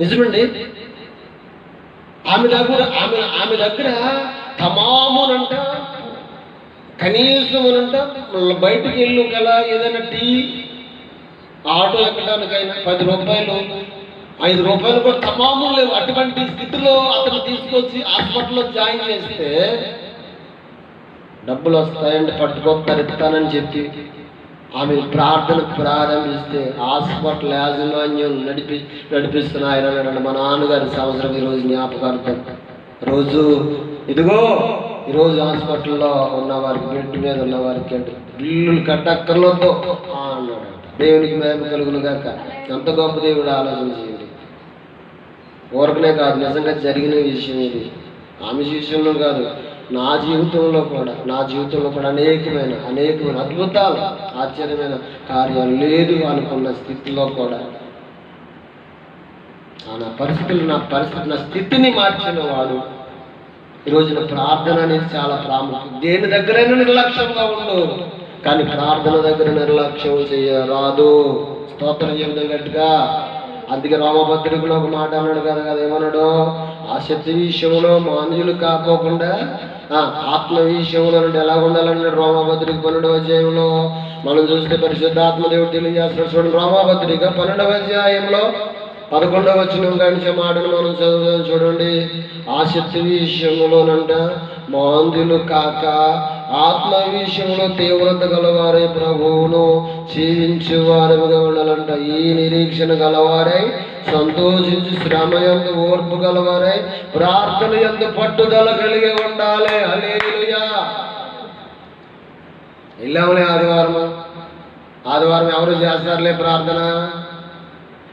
నిజమండి? ఆమె దగ్గర ఆమె ఆమె దగ్గర తమామునంట కనీసం బయటికి వెళ్ళు కదా ఏదైనా టీ ఆటో ఎక్కడానికైనా పది రూపాయలు ఐదు రూపాయలు కూడా తమాము లేవు. అటువంటి స్థితిలో అతను తీసుకొచ్చి హాస్పిటల్లో జాయిన్ చేస్తే డబ్బులు వస్తాయండి పట్టుకొస్తారు ఇస్తానని చెప్పి. ఆమె ప్రార్థన ప్రారంభిస్తే హాస్పిటల్ యాజమాన్యం నడిపి నడిపిస్తున్న ఆయన అన్నాడు మా నాన్నగారి సంవత్సరం ఈరోజు జ్ఞాపకార్థం రోజు ఇదిగో ఈరోజు హాస్పిటల్లో ఉన్న వారికి బెడ్ మీద ఉన్న వారికి అంటే బిల్లులు కట్టక్కర్లొద్దు. అన్నాడు దేవునికి మేము కలుగును గాక. ఎంత గొప్ప దేవుడు ఆలోచన చేయండి. ఊరకనే కాదు నిజంగా జరిగిన విషయం ఇది. ఆమె విషయంలో కాదు నా జీవితంలో కూడా నా జీవితంలో కూడా అనేకమైన అనేకమైన అద్భుతాలు ఆశ్చర్యమైన కార్యాలు లేదు అనుకున్న స్థితిలో కూడా. నా పరిస్థితులు నా పరిస్థితి నా స్థితిని మార్చిన వాడు ఈ రోజున ప్రార్థన అనేది చాలా ప్రాముఖ్యం. దేని దగ్గరైనా నిర్లక్ష్యంగా ఉండు కానీ ప్రార్థన దగ్గర నిర్లక్ష్యం చేయరాదు. స్తోత్రం చెబుతాం అందుకే రామభద్రుడిలో ఒక మాట అన్నాడు కదా కదా ఏమన్నాడు? ఆ శక్తి విషయంలో మానవులు కాకోకుండా ఆత్మ విషయంలో నుండి ఎలా ఉండాలన్నాడు రామభద్రుడికి పన్నెండవ అధ్యాయంలో? మనం చూస్తే పరిశుద్ధాత్మ దేవుడు తెలియజేస్తున్నాడు చూడండి రామభద్రిక పన్నెండవ అధ్యాయంలో పదకొండవ వచ్చిన గంట మాటను మనం చదువుదాం చూడండి. ఆ శక్తి విషయంలోనంట మాందులు కాక ఆత్మ విషయంలో తీవ్రత గలవారై ప్రభువును జీవించే వారుగా ఉండాలంట ఈ నిరీక్షణ గలవారై సంతోషించి శ్రమ ఎందు ఓర్పు గలవారై ప్రార్థన ఎందు పట్టుదల కలిగి ఉండాలి. అలేలుయా వెళ్ళామలే ఆదివారం ఆదివారం ఎవరు చేస్తారులే ప్రార్థన?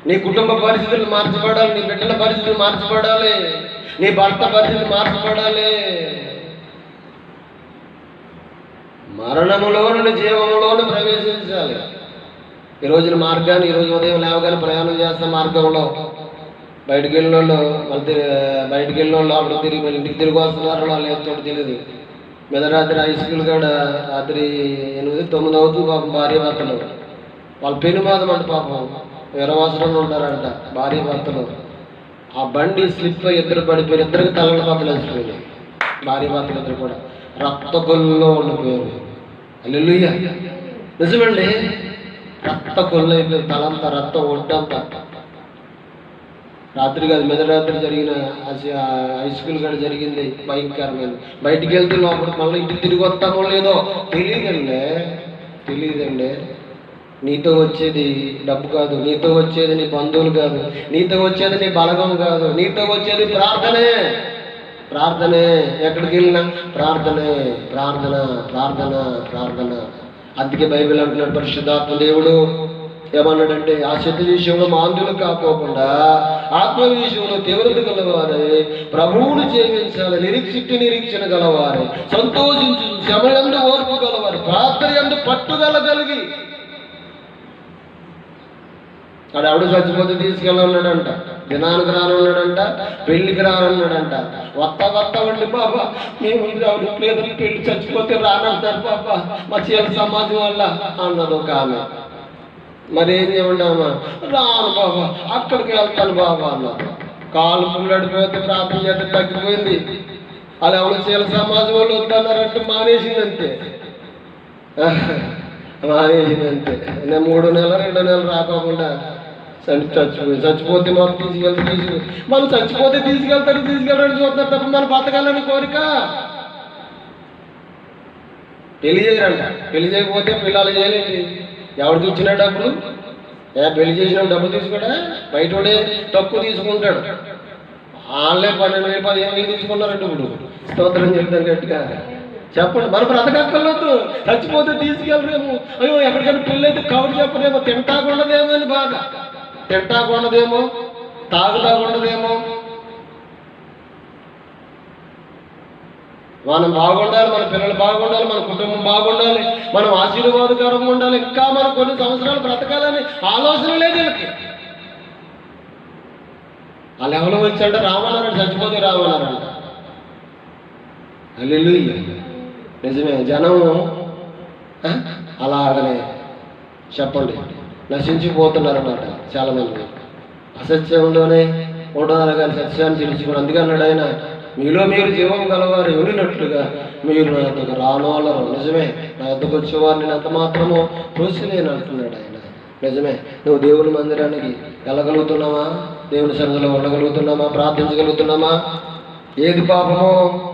నీ కుటుంబ పరిస్థితులు మార్చబడాలి నీ బిడ్డల పరిస్థితులు మార్చబడాలి నీ భర్త పరిస్థితులు మార్చబడాలి. మరణములో నుండి జీవములోను ప్రవేశించాలి. ఈ రోజున మార్గాన్ని ఈ రోజు ఉదయం లేవగానే ప్రయాణం చేస్తున్న మార్గంలో బయటికి వెళ్ళిన వాళ్ళు మళ్ళీ బయటికి వెళ్ళిన వాళ్ళు అప్పుడు తిరిగి మళ్ళీ ఇంటికి తిరిగి వస్తున్నారో వాళ్ళు ఏదో తెలియదు మీద రాత్రి హై స్కూల్ కాడ రాత్రి ఎనిమిది తొమ్మిది అవుతుంది పాపం భార్య భర్తలు. వాళ్ళ పెను బాధం అంట పాపం. వీరవాసరంలో ఉంటారంట భార్య భర్తలు. ఆ బండి స్లిప్ ఇద్దరు పడిపోయి ఇద్దరికి తలల పాపలు వేసిపోయినాయి. భార్య భర్తలు ఇద్దరు కూడా రక్తగొల్లో ఉండిపోయారు. అల్లెలుయ్య నిజమండి రక్త కొల్లు తలంతా రక్తం ఒడ్డంతా. రాత్రి కాదు మెదడు రాత్రి జరిగిన హై స్కూల్ కాడ జరిగింది భయంకరమైన. బయటికి వెళ్తే లోపల మళ్ళీ ఇంటికి తిరిగి వస్తామో లేదో తెలియదండి. తెలియదండి. నీతో వచ్చేది డబ్బు కాదు నీతో వచ్చేది నీ బంధువులు కాదు నీతో వచ్చేది నీ బలగం కాదు నీతో వచ్చేది ప్రార్థనే. ప్రార్థనే ఎక్కడికి వెళ్ళినా ప్రార్థనే ప్రార్థన ప్రార్థన ప్రార్థన. అందుకే బైబిల్ అంటున్నాడు పరిశుద్ధాత్మ దేవుడు ఏమన్నాడంటే ఆ శక్తి విషయంలో మాంద్యులు కాకోకుండా ఆత్మ విషయంలో తీవ్రత గలవారే ప్రభువును జీవించాలి నిరీక్షిట్టి నిరీక్షణ గలవారే సంతోషించు శమయందు ఓర్పు గలవారు ప్రార్థన ఎందు పట్టుదల కలిగి వాడు ఎవడు చచ్చిపోతే తీసుకెళ్ళన్నాడంట దినానికి రానున్నాడంట పెళ్ళికి రానున్నాడంట. వత్త వత్త ఉండి బాబా మేము ఎవరు పేదలు పెళ్ళి చచ్చిపోతే రానంటారు బాబా మా చీల సమాజం వల్ల అన్నది ఒక ఆమె. మరేం చేయమంటామా రాను బాబా అక్కడికి వెళ్తాను బాబా అన్నారు కాలు పుల్లడిపోతే ప్రార్థన చేస్తే తగ్గిపోయింది. అలా ఎవరు చీల సమాజం వాళ్ళు వద్దన్నారంటే మానేసిందంతే. మానేసిందంతే. నేను మూడు నెలలు రెండు నెలలు రాకోకుండా చచ్చిపోయి చచ్చిపోతే మనం తీసుకెళ్తే తీసుకు మనం చచ్చిపోతే తీసుకెళ్తాడు తీసుకెళ్ళాడు చూస్తారు తప్ప మనం బతకాలని కోరిక? పెళ్ళి చేయరంట. పెళ్ళి చేయకపోతే పిల్లలు చేయలేండి. ఎవరికి ఇచ్చిన డబ్బులు? ఏ పెళ్ళి చేసిన డబ్బులు తీసుకోడా? బయటోడే తక్కువ తీసుకుంటాడు. వాళ్ళే పన్నెండు వేలు పదిహేను వేలు తీసుకున్నారంటే ఇప్పుడు. స్తోత్రం చెప్తాను గట్టిగా. చెప్పండి మన బ్రతకక్కర్లేదు. చచ్చిపోతే తీసుకెళ్ళరేమో. అయ్యో ఎక్కడికైనా పెళ్ళి అయితే కవర్ చెప్పరేమో తింటాకుండదేమో అని బాగా తింటాకుండదేమో తాగుతాకుండదేమో మనం బాగుండాలి మన పిల్లలు బాగుండాలి మన కుటుంబం బాగుండాలి మనం ఆశీర్వాదకరంగా ఉండాలి. ఇంకా మనం కొన్ని సంవత్సరాలు బ్రతకాలని ఆలోచన లేదు వీళ్ళకి. వాళ్ళు ఎవరు వచ్చాడంటే రామన్నారంట చచ్చిపోతే రామన్నారంట అల్లు నిజమే జనం అలాగనే చెప్పండి. నశించిపోతున్నారన్నమాట చాలా మంది అసత్యంలోనే ఉండదాని కానీ సత్యాన్ని తెలుసుకుని అందుకన్నాడు ఆయన మీలో మీరు జీవం గలవారు ఎవరినట్లుగా? మీరు నా యొక్క రానోళ్ళరు. నిజమే నా యొద్దకు వచ్చేవారిని నేను అంత మాత్రము తోసిలేను అంటున్నాడు ఆయన. నిజమే నువ్వు దేవుని మందిరానికి వెళ్ళగలుగుతున్నావా? దేవుని సన్నిధిలో ఉండగలుగుతున్నామా ప్రార్థించగలుగుతున్నామా ఏది పాపమో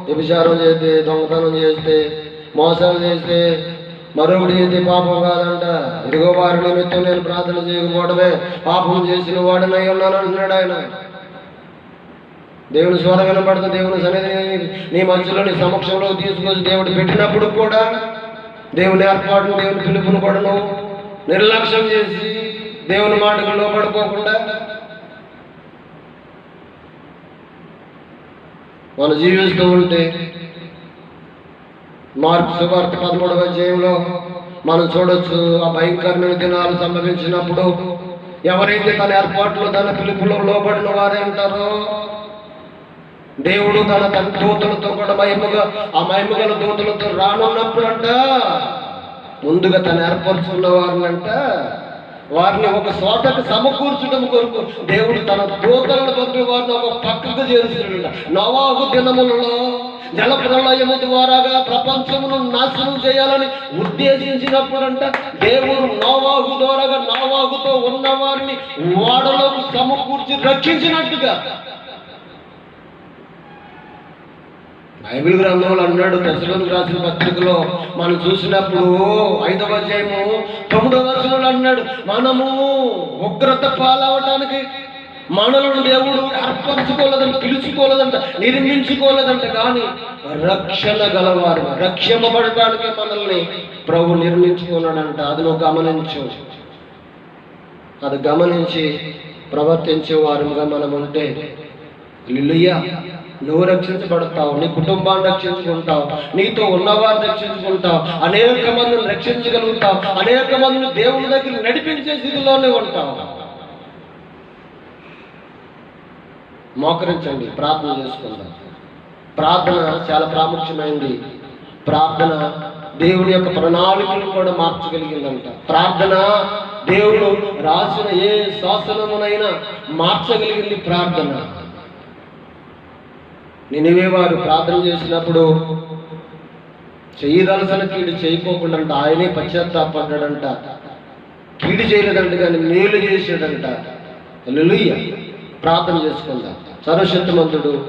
వ్యభిచారం చేస్తే దొంగతనం చేస్తే మోసాలు చేస్తే మరొకటి ఏంటి? పాపం కాదంట. ఇదిగో వారి నిమిత్తం నేను ప్రార్థన చేయకపోవడమే. పాపం చేసిన వాడినై ఉన్నాను అంటున్నాడు ఆయన. దేవుని స్వరం వినపడుతుంది దేవుని సన్నిధి నీ మధ్యలో నీ సమక్షంలో తీసుకొచ్చి దేవుడు పెట్టినప్పుడు కూడా దేవుని ఏర్పాటును దేవుని పిలుపును కూడా నువ్వు నిర్లక్ష్యం చేసి దేవుని మాటకు లోపడుకోకుండా మనం జీవిస్తూ ఉంటే మార్పు సువార్త పదమూడవ అధ్యాయంలో మనం చూడొచ్చు ఆ భయంకరమైన దినాలు సంభవించినప్పుడు ఎవరైతే తన ఏర్పాట్లు తన పిలుపులో లోబడిన వారే ఉంటారో దేవుడు తన తన దూతలతో కూడా మహిమగా ఆ మహిమగల దూతలతో రానున్నప్పుడంట ముందుగా తను ఏర్పరచుకున్న వారినంట వారిని ఒక చోటకు సమకూర్చడం కొరకు దేవుడు తన దూతలను పంపి వారిని ఒక పక్కకు చేరుస్తున్నాడు నవాబు దినములలో జల ప్రళయము ద్వారాగా ప్రపంచమును నాశనం చేయాలని ఉద్దేశించినప్పుడంట దేవుడు నోవాహు ద్వారాగా నోవాహుతో ఉన్న వారిని వాడలోకి సమకూర్చి రక్షించినట్టుగా. బైబిల్ గ్రంథంలో అన్నాడు దశలోకి రాసిన పత్రికలో మనం చూసినప్పుడు ఐదవ అధ్యాయము తొమ్మిదవ వచనంలో అన్నాడు మనము ఉగ్రత పాలవటానికి మనలను దేవుడు అర్పించుకోలేదంట పిలుచుకోలేదంట నిర్మించుకోలేదంట కానీ రక్షణ గలవారు రక్షింపబడటానికి మనల్ని ప్రభు నిర్మించుకున్నాడంట. అది నువ్వు గమనించు. అది గమనించి ప్రవర్తించే వారుగా మనం ఉంటే లిల్లుయ్య నువ్వు రక్షించబడతావు నీ కుటుంబాన్ని రక్షించుకుంటావు నీతో ఉన్నవారిని రక్షించుకుంటావు అనేక మందిని రక్షించగలుగుతావు అనేక మందిని దేవుని దగ్గర నడిపించే స్థితిలోనే ఉంటావు. మోకరించండి ప్రార్థన చేసుకుందాం. ప్రార్థన చాలా ప్రాముఖ్యమైనది. ప్రార్థన దేవుని యొక్క ప్రణాళికలు కూడా మార్చగలిగిందంట. ప్రార్థన దేవుడు రాసిన ఏ శాసనమునైనా మార్చగలిగింది ప్రార్థన. నినివే వారు ప్రార్థన చేసినప్పుడు చేయదలసిన కీడు చేయకోకుండా అంట ఆయనే పశ్చాత్తాపడ్డాడంట. కీడు చేయలేదంట కానీ మేలు చేసాడంట హల్లెలూయా. ప్రార్థన చేసుకుందాం. సర్వశక్తిమంతుడు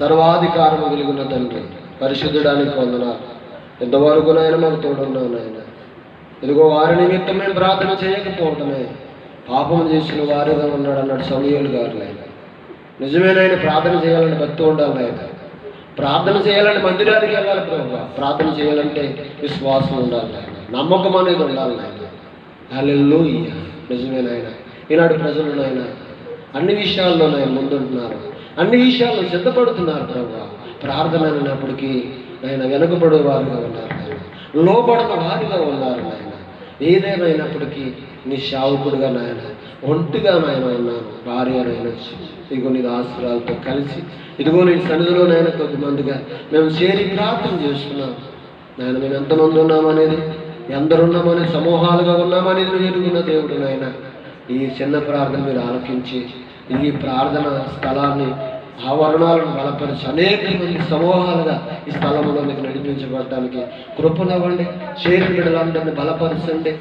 సర్వాధికారము కలిగిన తండ్రి పరిశుద్ధుడానికి వందనాలు. ఎంతవరకు నాయన మాకు తోడున్నావు నాయన. ఇదిగో వారి నిమిత్తం మేము ప్రార్థన చేయకపోవటమే పాపం చేసిన వారిగా ఉన్నాడు అన్నాడు సమయాలు గారు నాయన. నిజమేనాయన ప్రార్థన చేయాలంటే భక్తి ఉండాలి నాయన. ప్రార్థన చేయాలంటే మందిరానికి వెళ్ళాలి ప్రభు. ప్రార్థన చేయాలంటే విశ్వాసం ఉండాలి నాయన. నమ్మకం అనేది ఉండాలి నాయన. హల్లెల్లు నిజమేనాయన ఈనాడు ప్రజలు నాయన అన్ని విషయాల్లో నాయన ముందుంటున్నారు. అన్ని విషయాల్లో సిద్ధపడుతున్నారు ప్రభు. ప్రార్థన అయినప్పటికీ ఆయన వెనుకబడే వారిగా ఉన్నారు ఆయన. లోపడిన వారిగా ఉన్నారు నాయన అయినప్పటికీ నీ శావుకుడుగా నాయన ఒంటిగా నాయన ఉన్నాను. భార్య నాయన ఇదిగో నీ ఆశ్రయాలతో కలిసి ఇదిగో నీ సన్నిధిలో నాయన కొద్దిమందిగా మేము చేరి ప్రార్థన చేస్తున్నాం. నాయన మేము ఎంతమంది ఉన్నామనేది ఎందరున్నామని సమూహాలుగా ఉన్నామనేది జరుగుతున్న ఎరుగున్న దేవుడు నాయన. ఈ చిన్న ప్రార్థన మీరు ఆలోచించి ఈ ప్రార్థన స్థలాన్ని ఆవరణాలను బలపరిచి అనేక మంది సమూహాలుగా ఈ స్థలంలో మీకు నడిపించబడటానికి కృపనివ్వండి చేరి బిడ్డలందరినీ బలపరచండి.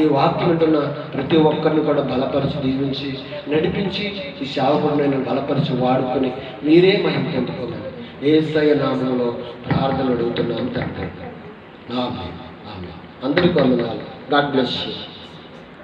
ఈ వాక్యం వింటున్న ప్రతి ఒక్కరిని కూడా బలపరిచి దీవించి నడిపించి ఈ సేవకుడు నేను బలపరిచి వాడుకొని మీరే మహిమ పొందుకోమని ఏసయ్య నామంలో ప్రార్థన అడుగుతున్నాను తండ్రి. ఆమె ఆమె అందరికీ వందనాలు. God bless you.